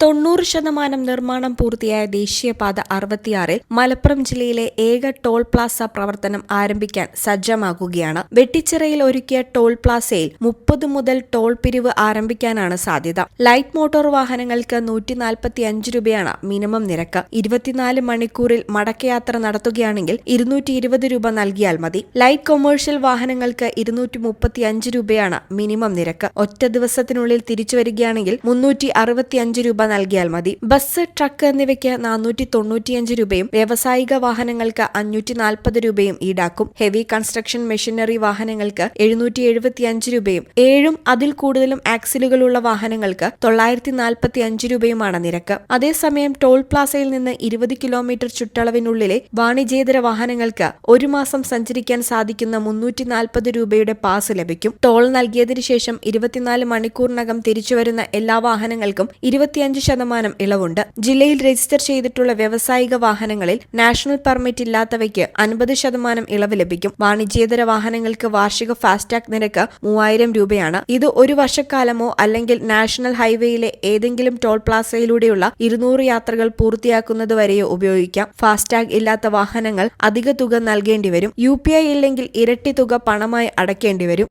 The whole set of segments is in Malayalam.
തൊണ്ണൂറ് ശതമാനം നിർമ്മാണം പൂർത്തിയായ ദേശീയപാത അറുപത്തിയാറിൽ മലപ്പുറം ജില്ലയിലെ ഏക ടോൾ പ്ലാസ പ്രവർത്തനം ആരംഭിക്കാൻ സജ്ജമാക്കുകയാണ് വെട്ടിച്ചിറയിൽ ഒരുക്കിയ ടോൾ പ്ലാസയിൽ മുപ്പത് മുതൽ ടോൾ പിരിവ് ആരംഭിക്കാനാണ് സാധ്യത. ലൈറ്റ് മോട്ടോർ വാഹനങ്ങൾക്ക് നൂറ്റി നാൽപ്പത്തി അഞ്ച് രൂപയാണ് മിനിമം നിരക്ക്. ഇരുപത്തിനാല് മണിക്കൂറിൽ മടക്കയാത്ര നടത്തുകയാണെങ്കിൽ ഇരുന്നൂറ്റി ഇരുപത് രൂപ നൽകിയാൽ മതി. ലൈറ്റ് കൊമേഴ്ഷ്യൽ വാഹനങ്ങൾക്ക് ഇരുന്നൂറ്റി മുപ്പത്തി അഞ്ച് രൂപയാണ് മിനിമം നിരക്ക്. ഒറ്റ ദിവസത്തിനുള്ളിൽ തിരിച്ചു വരികയാണെങ്കിൽ മുന്നൂറ്റി അറുപത്തിയഞ്ച് രൂപ നൽകിയാൽ മതി. ബസ് ട്രക്ക് എന്നിവയ്ക്ക് നാനൂറ്റി തൊണ്ണൂറ്റിയഞ്ച് രൂപയും വ്യാവസായിക വാഹനങ്ങൾക്ക് അഞ്ഞൂറ്റി നാൽപ്പത് രൂപയും ഈടാക്കും. ഹെവി കൺസ്ട്രക്ഷൻ മെഷീനറി വാഹനങ്ങൾക്ക് എഴുന്നൂറ്റി എഴുപത്തിയഞ്ച് രൂപയും ഏഴും അതിൽ കൂടുതലും ആക്സിലുകളുള്ള വാഹനങ്ങൾക്ക് തൊള്ളായിരത്തി നാൽപ്പത്തി അഞ്ച് രൂപയുമാണ് നിരക്ക്. അതേസമയം ടോൾ പ്ലാസയിൽ നിന്ന് ഇരുപത് കിലോമീറ്റർ ചുറ്റളവിനുള്ളിലെ വാണിജ്യേതര വാഹനങ്ങൾക്ക് ഒരു മാസം സഞ്ചരിക്കാൻ സാധിക്കുന്ന മുന്നൂറ്റി നാൽപ്പത് രൂപയുടെ പാസ് ലഭിക്കും. ടോൾ നൽകിയതിനു ശേഷം ഇരുപത്തിനാല് മണിക്കൂറിനകം തിരിച്ചുവരുന്ന എല്ലാ വാഹനങ്ങൾക്കും ഇരുപത്തിയഞ്ച് ശതമാനം ഇളവുണ്ട്. ജില്ലയിൽ രജിസ്റ്റർ ചെയ്തിട്ടുള്ള വ്യാവസായിക വാഹനങ്ങളിൽ നാഷണൽ പെർമിറ്റ് ഇല്ലാത്തവയ്ക്ക് അൻപത് ശതമാനം ഇളവ് ലഭിക്കും. വാണിജ്യേതര വാഹനങ്ങൾക്ക് വാർഷിക ഫാസ്ടാഗ് നിരക്ക് മൂവായിരം രൂപയാണ്. ഇത് ഒരു വർഷക്കാലമോ അല്ലെങ്കിൽ നാഷണൽ ഹൈവേയിലെ ഏതെങ്കിലും ടോൾ പ്ലാസയിലൂടെയുള്ള ഇരുന്നൂറ് യാത്രകൾ പൂർത്തിയാക്കുന്നത് വരെയോ ഉപയോഗിക്കാം. ഫാസ്ടാഗ് ഇല്ലാത്ത വാഹനങ്ങൾ അധിക തുക നൽകേണ്ടി വരും യു ഇല്ലെങ്കിൽ ഇരട്ടി തുക പണമായി അടയ്ക്കേണ്ടി വരും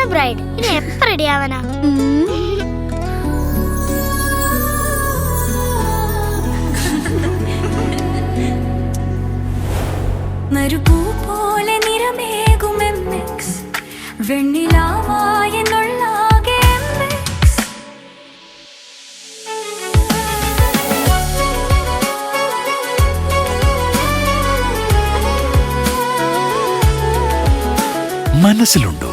എന്താണ് ബ്രൈഡ് ഇനി എപ്പ റെഡി ആവാനാ പോലെ നിറമേകും MX. വെണ്ണിലാവായെന്നുള്ളാകെ MX. മനസ്സിലുണ്ടോ